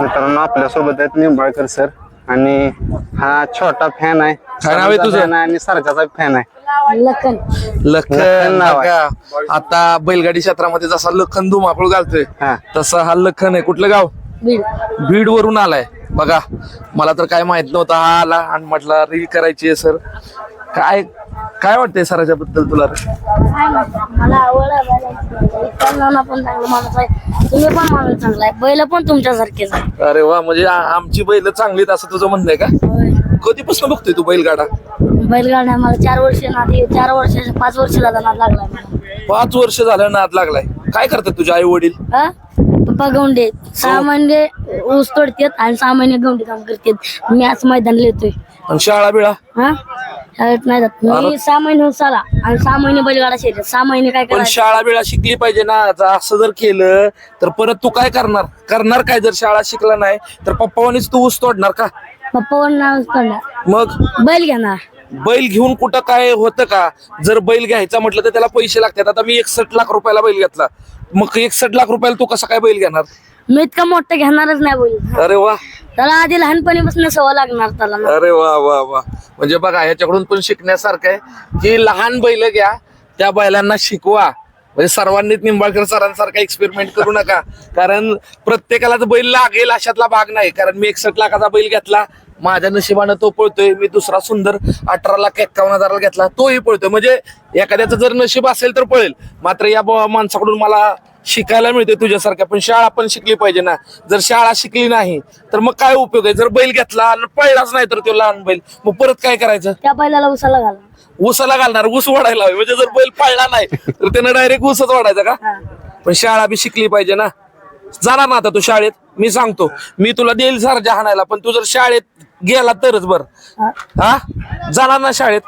मित्रांनो आपल्यासोबत आहेत निंबाळकर सर. आणि हा छोटा फॅन आहे. काय नाव आहे तुझं? fan आणि सरजाचा फॅन आहे. लखन. लखन लखन नाव आहे. आता बैलगाडी क्षेत्रामध्ये जसा लखन धुमाकूळ घालतोय हा. तसा हा लखन आहे. कुठलं गाव? बीड. बीड वरून आलाय. बघा मला तर काय माहीत नव्हतं हा आला आणि म्हटलं रील करायची आहे सर. काय काय वाटतंय सराच्या बद्दल तुला? काय मला आवड आहे बैलांची. इतरांना पण चांगला माणूस आहे. तुम्ही पण माणूस चांगला आहे. बैल पण तुमच्यासारखेच आहे अरे वा म्हणजे आ- आमची बैल चांगली असं तुझं म्हणणं आहे का. कधीपासून बघतोय तू बैलगाडा? बैलगाड्या मला चार वर्ष नादी चार वर्ष पाच वर्ष नाद लागला मला. पाच वर्ष झालं नाद लागलाय. काय करतात तुझे आई वडील? हा? पप्पा गौंडे. सहा महिने ऊस तोडतात आणि सहा महिने गौंडे काम करतात. मी आज मैदान लिहितोय आणि शाळा बिळा? हा? शाळेत नाही जात. मी सहा महिने ऊस आला आणि सहा महिने बैलगाडा शेतात सहा महिने काय पण करायचं? शाळा बिळा शिकली पाहिजे ना. आता असं जर केलं तर परत तू काय करणार? करणार काय जर शाळा शिकला नाही तर पप्पावानीच तू ऊस तोडणार का? पप्पा नाव करणार मग? बैल घेणार. बैल घेऊन कुठं काय होतं का? जर बैल घ्यायचा म्हटलं तर त्याला पैसे लागतात. आता मी एकसष्ट लाख रुपयाला बैल घेतला. मग एकसष्ट लाख रुपयाला तू कसा काय बैल घेणार? मी इतका मोठं घेणारच नाही बैल. अरे वा. त्याला आधी लहानपणीपासून सवय लागणार त्याला ना. अरे वा वा वा. म्हणजे बघा ह्याच्याकडून पण शिकण्यासारखं आहे. की लहान बैल घ्या त्या बैलांना शिकवा. म्हणजे सर्वांनीच निंबाळकर सरांसारखा एक्सपेरिमेंट करू नका. कारण प्रत्येकालाच बैल लागेल अशातला भाग नाही. कारण मी एकसठ लाखाचा बैल घेतला माझ्या नशिबानं तो पळतोय. मी दुसरा सुंदर अठरा लाख एक्कावन्न हजाराला घेतला तोही पळतोय. म्हणजे एखाद्याचं जर नशीब असेल तर पळेल. मात्र या ब- माणसाकडून मला शिकायला मिळते तुझ्यासारख्या पण शाळा पण शिकली पाहिजे ना. जर शाळा शिकली नाही तर मग काय उपयोग आहे? जर बैल घेतला आणि पळलाच नाही तर तो लहान बैल. मग परत काय करायचं? त्या बैलाला उसाला घाला ऊसाला घालणार ऊस वाढायला हवे. म्हणजे जर बैल पळला नाही तर त्यानं डायरेक्ट ऊसच वाढायचा का? पण शाळा बी शिकली पाहिजे ना. जाणार ना आता तू शाळेत? मी सांगतो. मी तुला देईल सर हाणायला पण तू जर शाळेत गेला तरच बर. हा. जाणार ना शाळेत?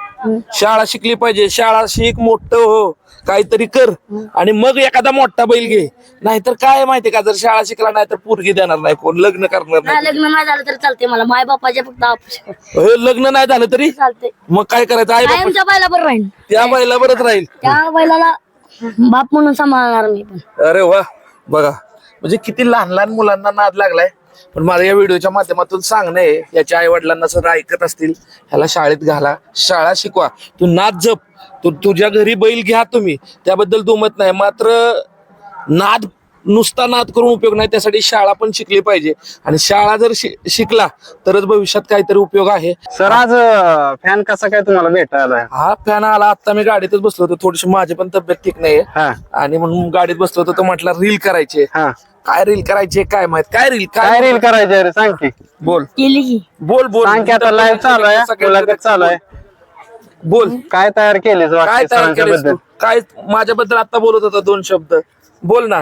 शाळा शिकली पाहिजे. शाळा शिक मोठं हो. काहीतरी कर आणि मग एखादा मोठा बैल घे. नाहीतर काय माहिती का? जर शाळा शिकला नाही तर पोरगी देणार नाही कोण लग्न करणार नाही लग्न नाही झालं तरी चालते मला. माय बापाच्या फक्त ऑफिस हे लग्न नाही झालं तरी? चालते मग काय करायचं? आई बाप कायमच्या बैलावर राहील त्या बैला बरंच राहील. त्या बैलाला बाप म्हणून सांभाळणार मी पण. अरे वा. बघा म्हणजे किती लहान लहान मुलांना नाद लागलाय. पण मला या व्हिडिओच्या माध्यमातून सांगणं आहे याच्या आई वडिलांना जर ऐकत असतील ह्याला शाळेत घाला. शाळा शिकवा. तू नाद जप. तू तुझ्या घरी बैल घ्या तुम्ही. त्याबद्दल दुमत नाही. मात्र नाद नुसता नाद करून उपयोग नाही. त्यासाठी शाळा पण शिकली पाहिजे. आणि शाळा जर शिकला तरच भविष्यात काहीतरी उपयोग आहे. सर आज फॅन कसा काय तुम्हाला भेटायला? हा फॅन आला. आता मी गाडीतच बसलो होतो. थोडीशी माझी पण तब्येत ठीक नाहीये. हा. आणि म्हणून गाडीत बसलो होतो. तो म्हटला रील करायचे. हा. काय रील करायचे? काय माहीत? काय रील? काय रील करायचे? रे सांग की. बोल. केली बोल बोल. सांग की आता लाईव्ह चालू आहे. मुलाखत चालू आहे. बोल. काय तयार केले काय तयार केलेस तू? काय माझ्याबद्दल आता बोलत होता दोन शब्द. बोल ना.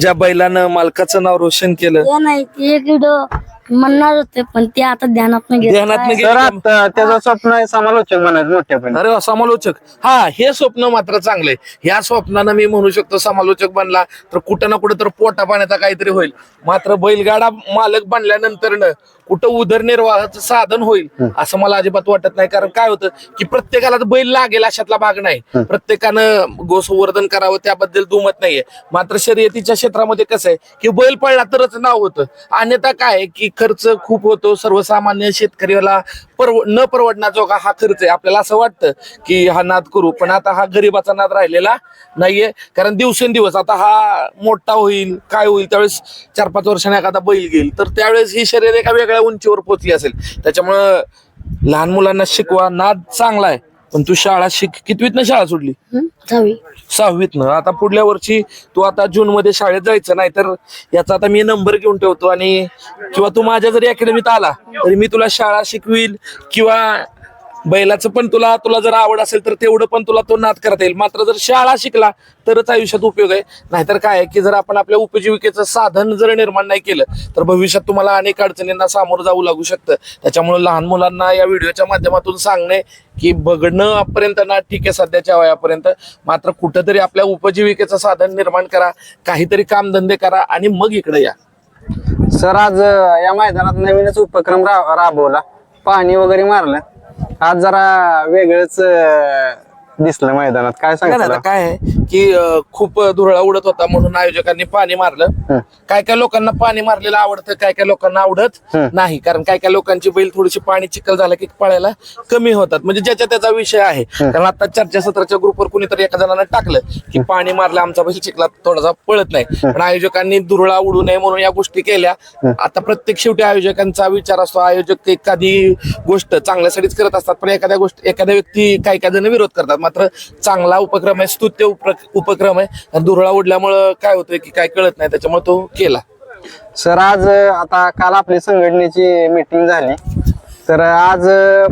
ज्या बैलानं मालकाचं नाव रोशन केलं. नाही ते एक व्हिडिओ म्हणणार होते पण ते आता ध्यानात गेलं. त्याचं स्वप्न आहे समालोचक म्हणायचं मोठ्यापणे. अरे वा, समालोचक. हा हे स्वप्न मात्र चांगलंय. ह्या स्वप्नानं मी म्हणू शकतो समालोचक बनला तर कुठं ना कुठं तर पोटा पाण्याचा काहीतरी होईल. मात्र बैलगाडा मालक बनल्यानंतर कुठं उदरनिर्वाहाचं साधन होईल असं मला अजिबात वाटत नाही. कारण काय होतं की प्रत्येकाला तर बैल लागेल अशातला भाग नाही. प्रत्येकानं गोसंवर्धन करावं त्याबद्दल दुमत नाहीये. मात्र शर्यतीच्या क्षेत्रामध्ये कसं आहे की बैल पळला तरच नाव होतं. अन्यथा काय आहे की खर्च खूप होतो. सर्वसामान्य शेतकऱ्याला परव न परवडण्याजोगा हा खर्च आहे? आपल्याला असं वाटतं की हा नाद करू पण आता हा गरीबाचा नाद राहिलेला नाहीये. कारण दिवसेंदिवस आता हा मोठा होईल काय होईल त्यावेळेस चार पाच वर्षाने एखादा बैल घेईल. तर त्यावेळेस ही शरीर एका वेगळ्या उंचीवर पोचली असेल. त्याच्यामुळं लहान मुलांना शिकवा. नाद चांगला आहे. पण तू शाळा शिक कितवीत शाळा सोडली? जावी सहावीतनं. आता पुढल्या वर्षी तू आता जून मध्ये शाळेत जायचं नाही तर याचा आता मी नंबर घेऊन ठेवतो आणि किंवा तू माझ्या जरी अकॅडमीत आला तरी मी तुला शाळा शिकवील किंवा बैलाचं पण तुला तुला जर आवड असेल तर तेवढं पण तुला तो नाद करता येईल. मात्र जर शाळा शिकला तरच आयुष्यात उपयोग आहे. नाहीतर काय आहे की जर आपण आपल्या उपजीविकेचं साधन जर निर्माण नाही केलं तर भविष्यात तुम्हाला अनेक अडचणींना सामोरं जाऊ लागू शकतं. त्याच्यामुळे लहान मुलांना या व्हिडिओच्या माध्यमातून सांगणे की बघणं पर्यंत ना ठीक आहे सध्याच्या वयापर्यंत. मात्र कुठंतरी आपल्या उपजीविकेचं साधन निर्माण करा काहीतरी कामधंदे करा आणि मग इकडे या. सर आज या मैदानात नवीनच उपक्रम रा- राबवला. पाणी वगैरे मारलं. आज जरा वेगळंच दिसलं मैदानात. काय नाही नाही, सांगता आता काय आहे की अं, खूप धुरळा उडत होता म्हणून आयोजकांनी पाणी मारलं. काय काय लोकांना पाणी मारलेलं आवडतं काय काय लोकांना आवडत हं. नाही. कारण काय काय लोकांची बैल थोडीशी पाणी चिखल झालं की पळायला कमी होतात. म्हणजे ज्याच्या त्याचा विषय आहे. कारण आता चर्चासत्राच्या ग्रुपवर कुणीतरी एका जणांना टाकलं की पाणी मारलं आमचा बैल चिखलात थोडासा पळत नाही. पण आयोजकांनी धुरळा उडू नये म्हणून या गोष्टी केल्या. आता प्रत्येक शेवटी आयोजकांचा विचार असतो. आयोजक एखादी गोष्ट चांगल्यासाठीच करत असतात पण एखाद्या गोष्ट एखाद्या व्यक्ती काही काही जण विरोध करतात. मात्र चांगला उपक्रम आहे स्तुत्य उपक्रम आहे. आणि धुरळा उडल्यामुळं काय होतंय की काय कळत नाही त्याच्यामुळे तो केला. सर आज आता काल आपली संघटनेची मीटिंग झाली. तर आज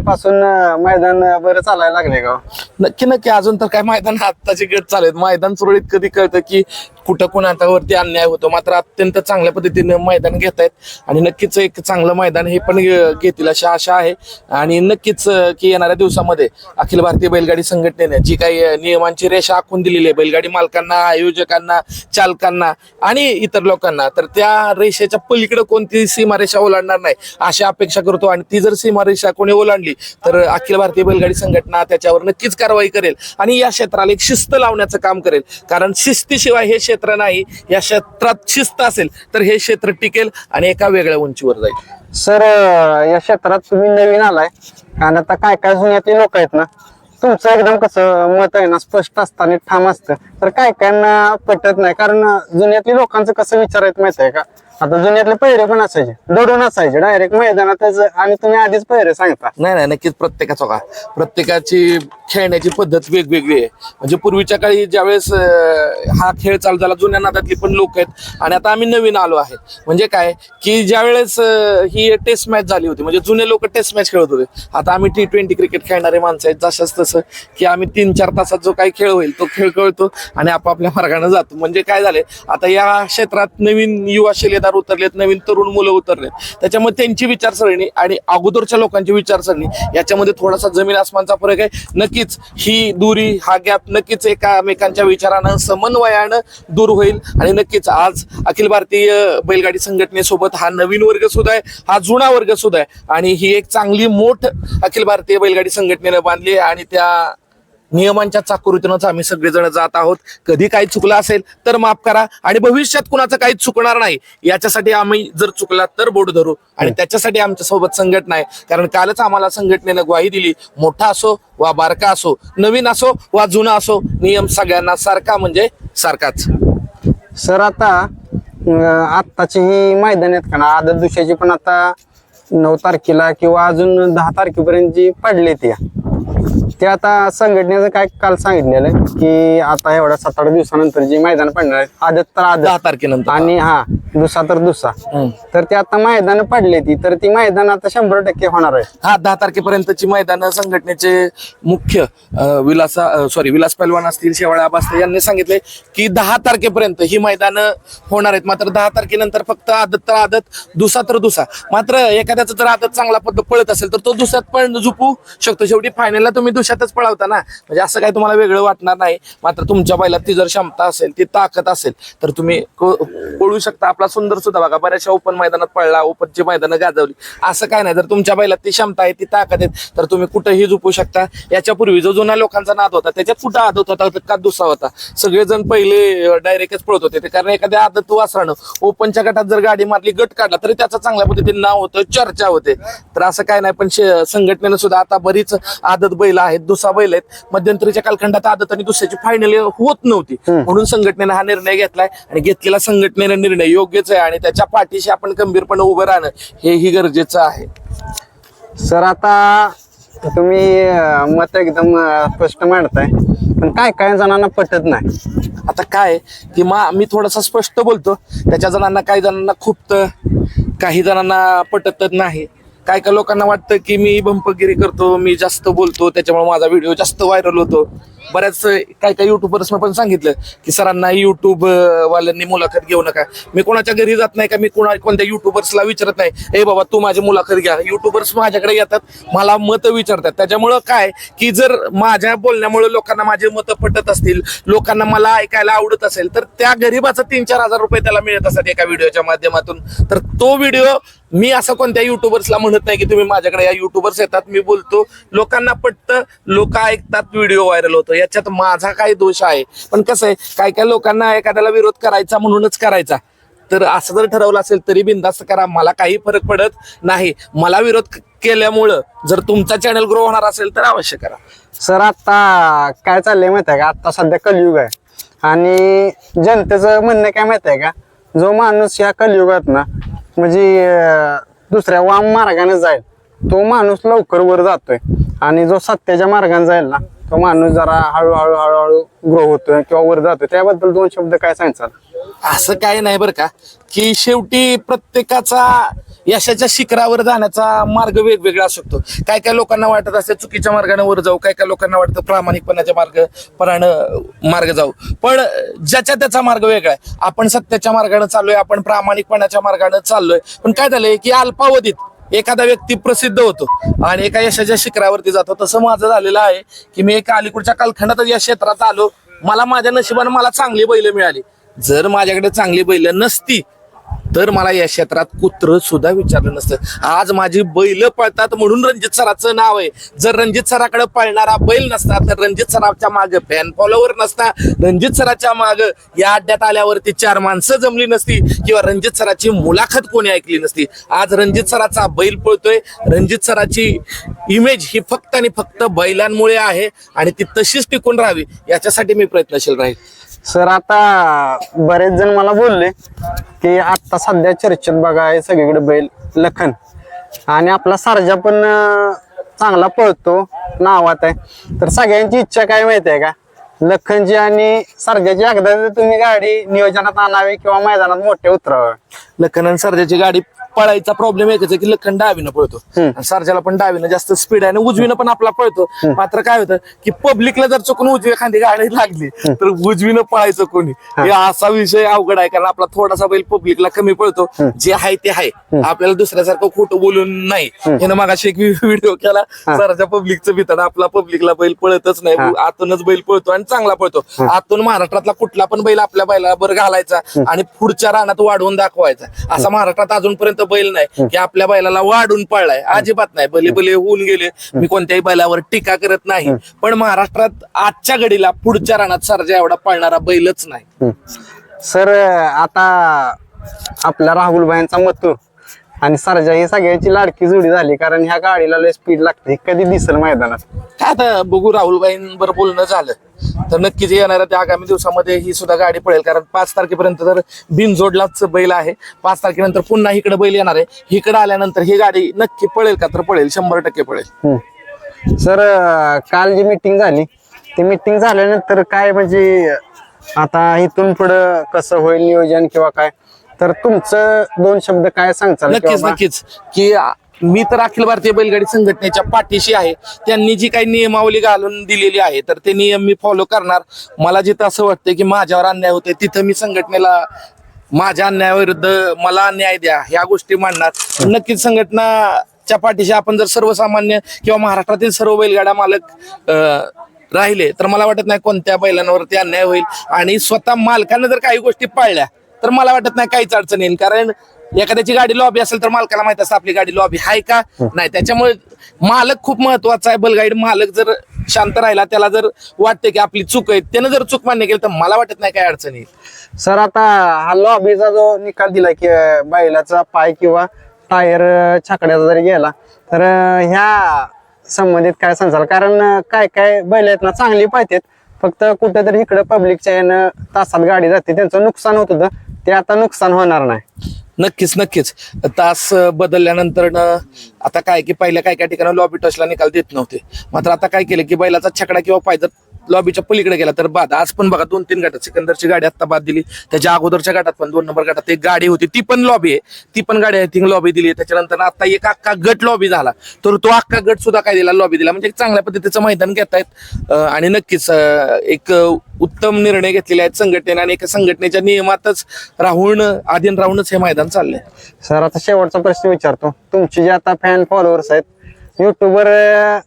पासून मैदान बरं चालायला लागले का हो? नक्की नक्की. अजून तर काय मैदान आत्ताचे गट चालू आहेत. मैदान सुरळीत कधी कळतं की कुठं कुणावरती अन्याय होतो मात्र अत्यंत चांगल्या पद्धतीने मैदान घेत आहेत आणि नक्कीच एक चांगलं मैदान हे पण घेतील अशी आशा आहे. आणि नक्कीच की येणाऱ्या दिवसामध्ये अखिल भारतीय बैलगाडी संघटनेने जी काही नियमांची रेषा आखून दिलेली आहे बैलगाडी मालकांना आयोजकांना चालकांना आणि इतर लोकांना तर त्या रेषेच्या पलीकडे कोणती सीमारेषा ओलांडणार नाही अशी अपेक्षा करतो. आणि ती जर सीमारेषा कोणी ओलांडली तर अखिल भारतीय बैलगाडी संघटना त्याच्यावर नक्कीच कारवाई करेल आणि या क्षेत्राला एक शिस्त लावण्याचं काम करेल. कारण शिस्तीशिवाय हे क्षेत्र नाही या क्षेत्रात शिस्त असेल तर हे क्षेत्र टिकेल आणि एका वेगळ्या उंचीवर जाईल. सर या क्षेत्रात तुम्ही नवीन आलाय आणि आता काय काय जुन्यातले लोक आहेत ना तुमचं एकदम कसं मत आहे ना स्पष्ट असतं आणि ठाम असतं. तर काय कायांना पटत नाही कारण जुन्यातली लोकांचं कसं विचारायचं माहीत आहे का? आता जुन्यातले पहिरे पण असायचे. दडून असायचे डायरेक्ट मैदानातच आणि तुम्ही आधीच पहिरे सांगता. नाही नाही नक्कीच प्रत्येकाचा का प्रत्येकाची खेळण्याची पद्धत वेगवेगळी आहे. म्हणजे पूर्वीच्या काळी ज्यावेळेस अं, हा खेळ चालू झाला जुन्या नादातली पण लोक आहेत. आणि आता आम्ही नवीन आलो आहे म्हणजे काय? की ज्यावेळेस अं, ही टेस्ट मॅच झाली होती. म्हणजे जुने लोक टेस्ट मॅच खेळत होते. आता आम्ही टी ट्वेंटी क्रिकेट खेळणारे माणसं आहेत. जसंच तसं की आम्ही तीन चार तासात जो काही खेळ होईल तो खेळ कळतो आणि आपापल्या मार्गाने जातो. म्हणजे काय झाले आता या क्षेत्रात नवीन युवा शिलेदार उतरलेत नवीन तरुण मुलं उतरलेत. त्याच्यामुळे त्यांची विचारसरणी आणि अगोदरच्या लोकांची विचारसरणी याच्यामध्ये थोडासा जमीन आसमानचा फरक आहे. नक्कीच ही दुरी हा गॅप नक्कीच एकामेकांच्या विचारानं समन्वयानं दूर होईल. आणि नक्कीच आज अखिल भारतीय बैलगाडी संघटनेसोबत हा नवीन वर्ग सुद्धा आहे हा जुना वर्ग सुद्धा आहे. आणि ही एक चांगली मोठ अखिल भारतीय बैलगाडी संघटनेनं बांधली आहे. आणि त्या नियमांच्या चाकृतीनंच आम्ही सगळेजण जात आहोत. कधी काही चुकलं असेल तर माफ करा आणि भविष्यात कुणाचं काही चुकणार नाही याच्यासाठी आम्ही जर चुकला तर बोट धरू आणि त्याच्यासाठी आमच्यासोबत संघटना आहे. कारण कालच आम्हाला संघटनेनं ग्वाही दिली मोठा असो वा बारका असो नवीन असो वा जुना असो नियम सगळ्यांना सारखा म्हणजे सारखाच. सर आता आत्ताची ही मैदान आहेत का ना? आदत दुसऱ्याची पण आता नऊ तारखेला किंवा अजून दहा तारखेपर्यंत जी पडली ती. ते आता संघटनेचं काय काल सांगितलेलं की आता एवढ्या सात आठ दिवसानंतर जी मैदान पडणार आहेत आदत तर दहा आदत तारखेनंतर. आणि हा दुसा तर दुसा हम्म. तर ते आता मैदान पडले ती तर ती मैदान आता शंभर टक्के होणार आहे. हा दहा तारखेपर्यंतची मैदान संघटनेचे मुख्य अं, विलासा सॉरी विलास पैलवान असतील शेवाळे आबास्ते यांनी सांगितले की दहा तारखेपर्यंत ही मैदानं होणार आहेत. मात्र दहा तारखेनंतर फक्त आदत तर आदत दुसा तर दुसा मात्र एखाद्याचं जर आदत चांगला पद्धत पळत असेल तर तो दुसऱ्यात पण झुपू शकतो. शेवटी फायनलला तुम्ही वर्षातच पळवता ना? म्हणजे असं काही तुम्हाला वेगळं वाटणार नाही. मात्र तुमच्या बैलात ती जर क्षमता असेल ती ताकद असेल तर तुम्ही पळू शकता. आपला सुंदर सुद्धा बघा बऱ्याचशा ओपन मैदानात पळला ओपनची मैदानं गाजवली. असं काय नाही. जर तुमच्या बैलात ती क्षमता आहे ती ताकद आहे तर तुम्ही कुठेही झोपू शकता. याच्यापूर्वी जो जुना लोकांचा नाद होता त्याच्यात कुठं आदत होता का दुसरा होता? सगळेजण पहिले डायरेक्टच पळत होते. ते कारण एखाद्या आदत वासरानं ओपनच्या गटात जर गाडी मारली गट काढला तरी त्याचं चांगल्या पद्धतीने नाव होतं चर्चा होते. तर असं काय नाही. पण संघटनेनं सुद्धा आता बरीच आदत बैल आहेत. दुसरा बैल आहेत. मध्यंतरीच्या कालखंडात आदत आणि दुसऱ्याची फायनल होत नव्हती. म्हणून संघटनेनं हा निर्णय घेतलाय आणि घेतलेला संघटनेनं निर्णय योग्यच आहे आणि त्याच्या पाठीशी आपण गंभीरपणे उभं राहणं हेही गरजेचं आहे. सर आता तुम्ही मत एकदम स्पष्ट मांडताय पण काय काय जणांना पटत नाही? आता काय की मा मी थोडासा स्पष्ट बोलतो. त्याच्या जणांना काही जणांना खूप काही जणांना पटत नाही. काय काय लोकांना वाटतं की मी बंपगिरी करतो मी जास्त बोलतो त्याच्यामुळे माझा व्हिडिओ जास्त व्हायरल होतो. बऱ्याच काय काय युट्यूबर्सनं पण सांगितलं की सरांना युट्यूब वाल्यांनी मुलाखत घेऊ नका. मी कोणाच्या घरी जात नाही का? मी कोणा कोणत्या युट्यूबर्सला विचारत नाही. ए बाबा तू माझी मुलाखत घ्या. युट्यूबर्स माझ्याकडे येतात मला मतं विचारतात. त्याच्यामुळं काय की जर माझ्या बोलण्यामुळे लोकांना माझे मतं पटत असतील लोकांना मला ऐकायला आवडत असेल तर त्या गरीबाचं तीन चार हजार रुपये त्याला मिळत असतात एका व्हिडिओच्या माध्यमातून. तर तो व्हिडिओ मी असं कोणत्या युट्यूबर्सला म्हणत नाही की तुम्ही माझ्याकडे या युट्यूबर्स येतात मी बोलतो. लोकांना पटतं लोक ऐकतात व्हिडिओ व्हायरल होतो. याच्यात माझा काय दोष आहे. पण कसं आहे काय काय लोकांना एखाद्याला विरोध करायचा म्हणूनच करायचा. तर असं जर ठरवलं असेल तरी बिंदास्त करा. मला काही फरक पडत नाही. मला विरोध केल्यामुळं जर तुमचा चॅनल ग्रो होणार असेल तर अवश्य करा. सर आता काय चाललंय माहिती आहे का? आता सध्या कलियुग आहे. आणि जनतेचं म्हणणं काय माहिती आहे का? जो माणूस या कलियुगात ना म्हणजे अं, दुसऱ्या वाम मार्गाने जाईल. तो माणूस लवकर वर जातोय. आणि जो सत्याच्या मार्गाने जाईल ना तो माणूस जरा हळूहळू हळूहळू ग्रो होतोय किंवा वर जातोय. त्याबद्दल दोन शब्द काय सांगचाल असं काय नाही बरं का की शेवटी प्रत्येकाचा यशाच्या शिखरावर जाण्याचा मार्ग वेगवेगळा असू शकतो. काय काय लोकांना वाटत असते चुकीच्या मार्गाने वर जाऊ काय काय लोकांना वाटतं प्रामाणिकपणाच्या मार्ग परानं मार्ग जाऊ. पण ज्याच्या त्याचा मार्ग वेगळा आहे. आपण सत्याच्या मार्गाने चाललोय आपण प्रामाणिकपणाच्या मार्गाने चाललोय. पण काय झालंय की अल्पावधीत एखादा व्यक्ती प्रसिद्ध होतो आणि एका यशाच्या शिखरावरती जातो. तसं माझं झालेलं आहे की मी एका अलीकडच्या कालखंडात या क्षेत्रात आलो. मला माझ्या नशिबाने मला चांगली बैल मिळाली. जर माझ्याकडे चांगली बैल नसती तर मला या क्षेत्रात कुत्र सुद्धा विचारलं नसतं. आज माझी बैल पळतात म्हणून रणजित सराचं नाव आहे. जर रणजित सराकडे पळणारा बैल नसता तर रणजित सराच्या माग फॅन फॉलोवर नसता. रणजित सराच्या माग या अड्ड्यात आल्यावरती चार माणसं जमली नसती किंवा रणजित सराची मुलाखत कोणी ऐकली नसती. आज रणजित सराचा बैल पळतोय. रणजित सराची इमेज ही फक्त आणि फक्त बैलांमुळे आहे आणि ती तशीच टिकून राहावी याच्यासाठी मी प्रयत्नशील राहील. सर आता बरेच जण मला बोलले की आता सध्या चर्चेत बघा आहे सगळीकडे बैल लखन. आणि आपला सारजा पण चांगला पळतो नावात आहे. तर सगळ्यांची इच्छा काय माहिती आहे का? लखनची आणि सरजाची एकदा जर तुम्ही गाडी नियोजनात आणावी किंवा मैदानात मोठे उतरावे. लखन आणि सरजाची गाडी पळायचा प्रॉब्लेम एकच आहे की लखन डावीनं पळतो. आणि सरजाला पण डावीनं जास्त स्पीड आहे आणि उजवीनं पण आपला पळतो. मात्र काय होतं की पब्लिकला जर चुकून उजवी एखादी गाडी लागली तर उजवीनं पळायचं कोणी? हे. असा विषय अवघड आहे कारण आपला थोडासा बैल पब्लिकला कमी पळतो. जे आहे ते आहे. आपल्याला दुसऱ्यासारखं खोटं बोलून नाही. यानं मागाशी एक व्हिडिओ केला सरजा पब्लिकचं भीताना आपला पब्लिकला बैल पळतच नाही. आतूनच बैल पळतो आणि चांगला पळतो. आतून महाराष्ट्रातला कुठला पण बैल आपल्या बैलाला बर घालायचा आणि पुढच्या रानात वाढवून दाखवायचा. असा महाराष्ट्रात अजूनपर्यंत बैल नाही. की आपल्या बैलाला वाढून पळलाय. अजिबात नाही. भले भले होऊन गेले. मी कोणत्याही बैलावर टीका करत नाही. पण महाराष्ट्रात आजच्या घडीला पुढच्या रानात सरजा एवढा पळणारा बैलच नाही. सर आता आपल्या राहुल भाईंचा मथुर आणि सरजा ही सगळ्याची लाडकी जोडी झाली कारण ह्या गाडीला लय स्पीड लागते. हे कधी दिसेल मैदानात? आता बघू राहुलबाईंबरोबर बोलणं झालं. तर नक्कीच येणाऱ्या त्या आगामी दिवसामध्ये ही सुद्धा गाडी पळेल कारण पाच तारखेपर्यंत तर बिनजोडलाच बैल आहे. पाच तारखेनंतर पुन्हा इकडे बैल येणार आहे. इकडे आल्यानंतर ही गाडी नक्की पळेल का तर पळेल शंभर टक्के पळेल. सर अं, काल जी मीटिंग झाली ती मीटिंग झाल्यानंतर काय म्हणजे आता इथून पुढं कसं होईल नियोजन किंवा काय? तर तुमचं दोन शब्द काय सांगचाल की नक्कीच नक्कीच. की आ, मी तर अखिल भारतीय बैलगाडी संघटनेच्या पाठीशी आहे. त्यांनी जी काही नियमावली घालून दिलेली आहे तर ते नियम मी फॉलो करणार. मला जिथं असं वाटतं की माझ्यावर अन्याय होते तिथं मी संघटनेला माझ्या अन्यायाविरुद्ध मला न्याय द्या ह्या गोष्टी मांडणार. नक्कीच संघटनाच्या पाठीशी आपण जर सर्वसामान्य किंवा महाराष्ट्रातील सर्व बैलगाडा मालक अं, राहिले तर मला वाटत नाही कोणत्या बैलांवरती अन्याय होईल. आणि स्वतः मालकानं जर काही गोष्टी पाळल्या तर मला वाटत नाही काहीच अडचण येईल. कारण एखाद्याची गाडी लॉबी असेल तर मालकाला माहीत असतं आपली गाडी लॉबी आहे का? नाही त्याच्यामुळे मालक खूप महत्त्वाचा आहे. बैलगाडी मालक जर शांत राहिला त्याला जर वाटते की आपली चूक आहे त्यानं जर चूक मान्य केली तर मला वाटत नाही काय अडचण येईल. सर आता हा लॉबीचा जो निकाल दिला की अं, बैलाचा पाय किंवा टायर छाकड्याचा जरी गेला तर अं, ह्या संबंधित काय सांगाल? कारण अं, काय काय बैल आहेत ना चांगली पाहिजेत फक्त कुठेतरी इकडं पब्लिकच्या यानं तासात गाडी जाते त्यांचं नुकसान होत होतं. ते आता नुकसान होणार नाही. नक्कीच नक्कीच. तास बदलल्यानंतर आता काय की पहिल्या काय काय ठिकाणी लॉबी टचला निकाल देत नव्हते. मात्र आता काय केलं की बैलाचा छकडा किंवा पाय लॉबीच्या पलीकडे गेला तर बाद आज पण बघा दोन तीन गटात सिकंदरची गाडी आता बाद दिली. त्याच्या अगोदरच्या गटात पण दोन नंबर गटात एक गाडी होती. ती पण लॉबी आहे. ती पण गाडी आय थिंक लॉबी दिली. त्याच्यानंतर आता एक अख्खा गट लॉबी झाला. तर तो अख्खा गट सुद्धा काय दिला? लॉबी दिला. म्हणजे एक चांगल्या पद्धतीचं मैदान घेतायत. आणि नक्कीच एक उत्तम निर्णय घेतलेले आहेत संघटनेने आणि एका संघटनेच्या नियमातच राहून अधीन राहूनच हे मैदान चाललंय. सर आता शेवटचा प्रश्न विचारतो. तुमचे जे आता फॅन फॉलोअर्स आहेत युट्यूबर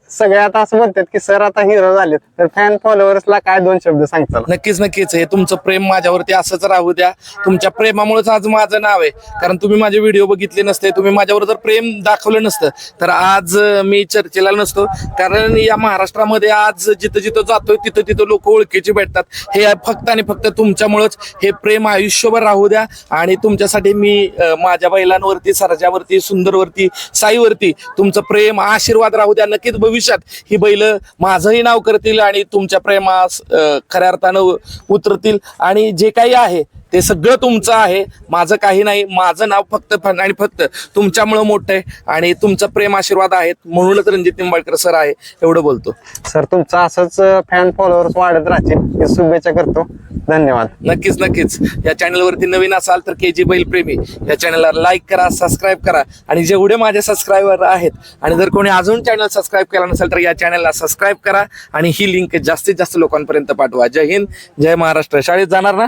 सगळ्यात असं म्हणतात की सर आता हिरो झाले तर फॅन फॉलोअर्सला काय दोन शब्द सांगताल? नक्कीच नक्कीच. हे तुमचं प्रेम माझ्यावरती असंच राहू द्या. तुमच्या प्रेमामुळेच आज माझं नाव आहे. कारण तुम्ही माझे व्हिडिओ बघितले नसते. तुम्ही माझ्यावर जर प्रेम दाखवलं नसतं तर आज मी चर्चेला नसतो. कारण या महाराष्ट्रामध्ये आज जिथं जिथं जातोय तिथं तिथं लोक ओळखीची भेटतात. हे फक्त आणि फक्त तुमच्यामुळेच हे प्रेम आयुष्यभर राहू द्या. आणि तुमच्यासाठी मी माझ्या बैलांवरती सरजावरती सुंदरवरती साईवरती तुमचं प्रेम आशीर्वाद राहू द्या. नक्कीच भविष्यात ही बैल माझंही नाव करतील आणि तुमच्या प्रेमास खऱ्या अर्थानं उतरतील. आणि जे काही आहे ते सगळं तुमचं आहे. माझं काही नाही. माझं नाव फक्त फन- आणि फक्त तुमच्यामुळं मोठं आहे. आणि तुमचं प्रेम आशीर्वाद आहेत. म्हणूनच रणजित निंबाळकर सर आहे. एवढं बोलतो. सर तुमचं असंच फॅन फॉलोअर्स वाढत राहतील. हे शुभेच्छा करतो. धन्यवाद. नक्कीच नक्कीच. या चॅनलवरती नवीन असाल तर के जी बैल प्रेमी या चॅनलला लाईक करा सबस्क्राईब करा. आणि जेवढे माझे सबस्क्रायबर आहेत आणि जर कोणी अजून चॅनल सबस्क्राईब केला नसेल तर या चॅनलला सबस्क्राईब करा. आणि ही लिंक जास्तीत जास्त लोकांपर्यंत पाठवा. जय हिंद जय महाराष्ट्र. शाळेत जाणार ना?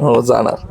हो जाणार.